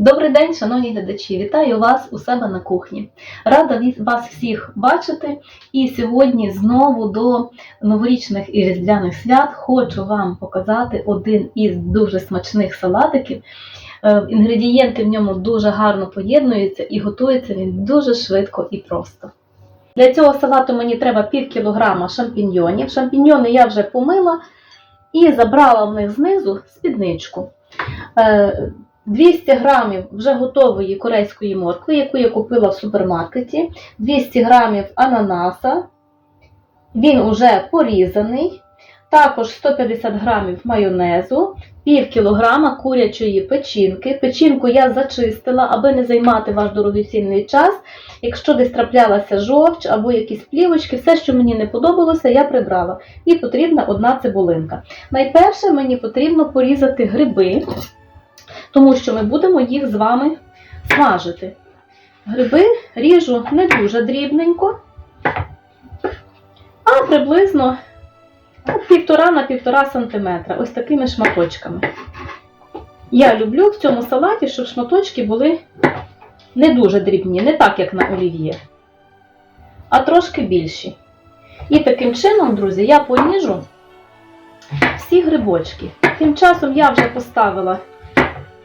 Добрий день, шановні глядачі! Вітаю вас у себе на кухні. Рада вас всіх бачити. І сьогодні знову до новорічних і різдвяних свят хочу вам показати один із дуже смачних салатиків. Е, Інгредієнти в ньому дуже гарно поєднуються і готується він дуже швидко і просто. Для цього салату мені треба пів кілограма шампіньйонів. Шампіньйони я вже помила і забрала в них знизу спідничку. Е, 200 грамів вже готової корейської моркви, яку я купила в супермаркеті, 200 грамів ананаса, він уже порізаний, також 150 грамів майонезу, пів кілограма курячої печінки. Печінку я зачистила, аби не займати ваш дорогоцінний час. Якщо десь траплялася жовч або якісь плівочки, все, що мені не подобалося, я прибрала. І потрібна одна цибулинка. Найперше мені потрібно порізати гриби тому що ми будемо їх з вами смажити. Гриби ріжу не дуже дрібненько, а приблизно ну, півтора на півтора сантиметра, ось такими шматочками. Я люблю в цьому салаті, щоб шматочки були не дуже дрібні, не так, як на олів'є, а трошки більші. І таким чином, друзі, я поріжу всі грибочки. Тим часом я вже поставила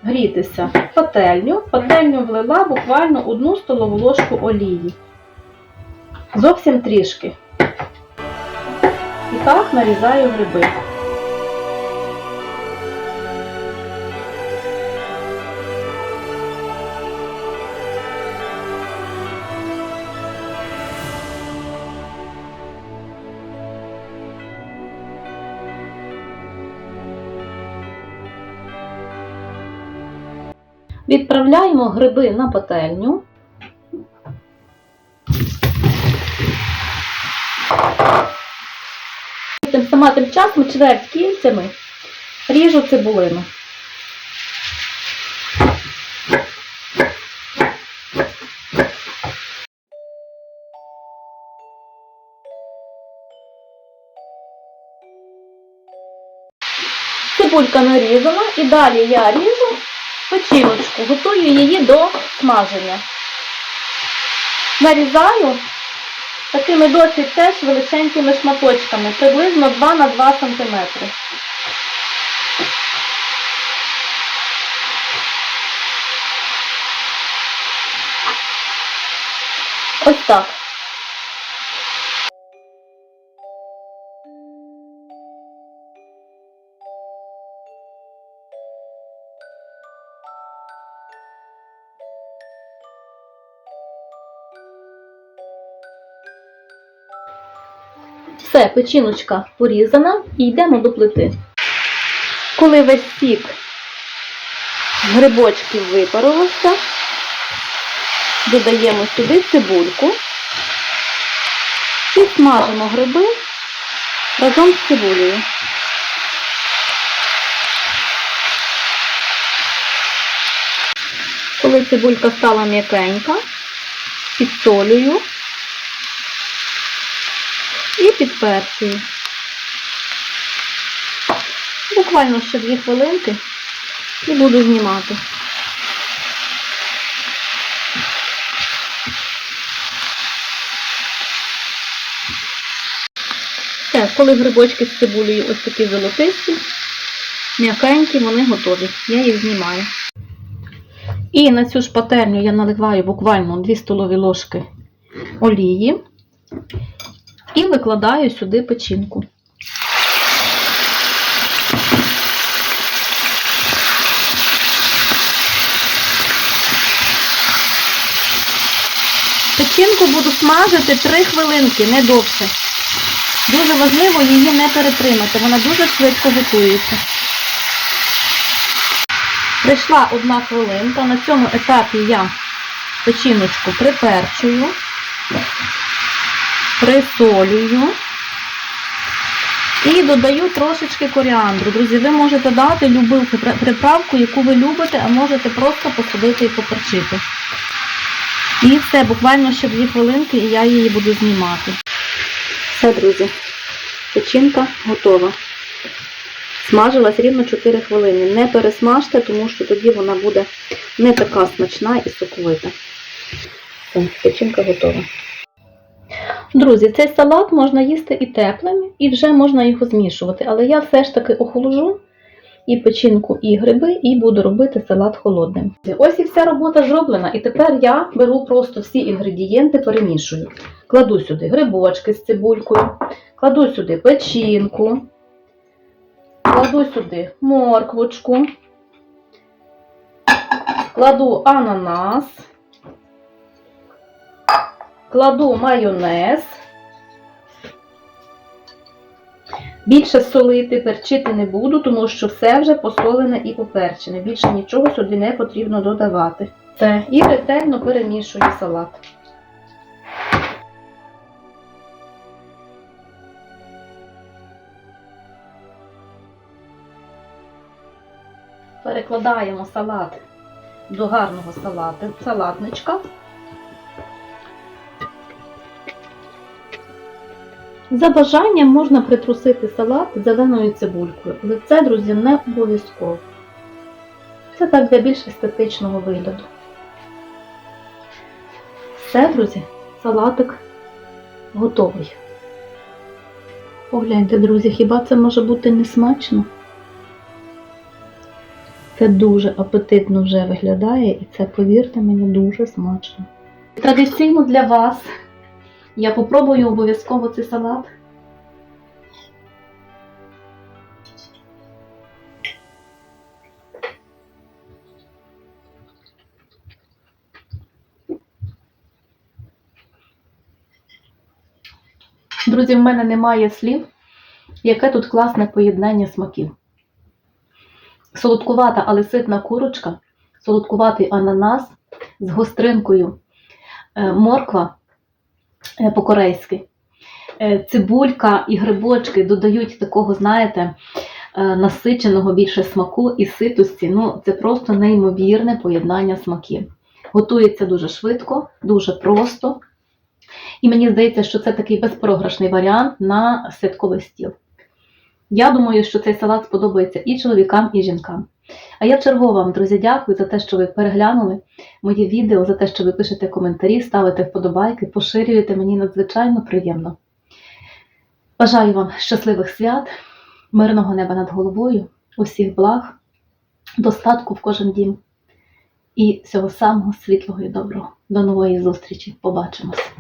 грітися пательню. В пательню влила буквально одну столову ложку олії. Зовсім трішки. І так нарізаю гриби. Відправляємо гриби на пательню. Тим сама тим часом чверть кільцями ріжу цибулину. Цибулька нарізана і далі я ріжу печіночку, готую її до смаження. Нарізаю такими досить теж величенькими шматочками, приблизно 2 на 2 см. Ось так. Все, печіночка порізана і йдемо до плити. Коли весь сік грибочків випарувався, додаємо сюди цибульку і смажимо гриби разом з цибулею. Коли цибулька стала м'якенька, підсолюю підперчую. Буквально ще дві хвилинки і буду знімати. Все, коли грибочки з цибулею ось такі золотисті, м'якенькі, вони готові. Я їх знімаю. І на цю ж пательню я наливаю буквально 2 столові ложки олії і викладаю сюди печінку. Печінку буду смажити 3 хвилинки, не довше. Дуже важливо її не перетримати, вона дуже швидко готується. Прийшла одна хвилинка, на цьому етапі я печіночку приперчую присолюю і додаю трошечки коріандру. Друзі, ви можете дати любу приправку, яку ви любите, а можете просто посадити і поперчити. І все, буквально ще 2 хвилинки, і я її буду знімати. Все, друзі, печінка готова. Смажилась рівно 4 хвилини. Не пересмажте, тому що тоді вона буде не така смачна і соковита. Все, печінка готова. Друзі, цей салат можна їсти і теплим, і вже можна його змішувати. Але я все ж таки охолоджу і печінку, і гриби, і буду робити салат холодним. Ось і вся робота зроблена. І тепер я беру просто всі інгредієнти, перемішую. Кладу сюди грибочки з цибулькою, кладу сюди печінку, кладу сюди морквочку, кладу ананас, кладу майонез. Більше солити, перчити не буду, тому що все вже посолене і поперчене. Більше нічого сюди не потрібно додавати. І ретельно перемішую салат. Перекладаємо салат до гарного салати, салатничка. За бажанням можна притрусити салат зеленою цибулькою, але це, друзі, не обов'язково. Це так для більш естетичного вигляду. Все, друзі, салатик готовий. Погляньте, друзі, хіба це може бути не смачно? Це дуже апетитно вже виглядає, і це, повірте мені, дуже смачно. Традиційно для вас я попробую обов'язково цей салат. Друзі, в мене немає слів, яке тут класне поєднання смаків. Солодкувата, але ситна курочка, солодкуватий ананас з гостринкою е, морква по-корейськи. Е, Цибулька і грибочки додають такого, знаєте, е, насиченого більше смаку і ситості. Ну, це просто неймовірне поєднання смаків. Готується дуже швидко, дуже просто. І мені здається, що це такий безпрограшний варіант на святковий стіл. Я думаю, що цей салат сподобається і чоловікам, і жінкам. А я вчергово вам, друзі, дякую за те, що ви переглянули мої відео, за те, що ви пишете коментарі, ставите вподобайки, поширюєте мені надзвичайно приємно. Бажаю вам щасливих свят, мирного неба над головою, усіх благ, достатку в кожен дім і всього самого світлого і доброго. До нової зустрічі. Побачимось!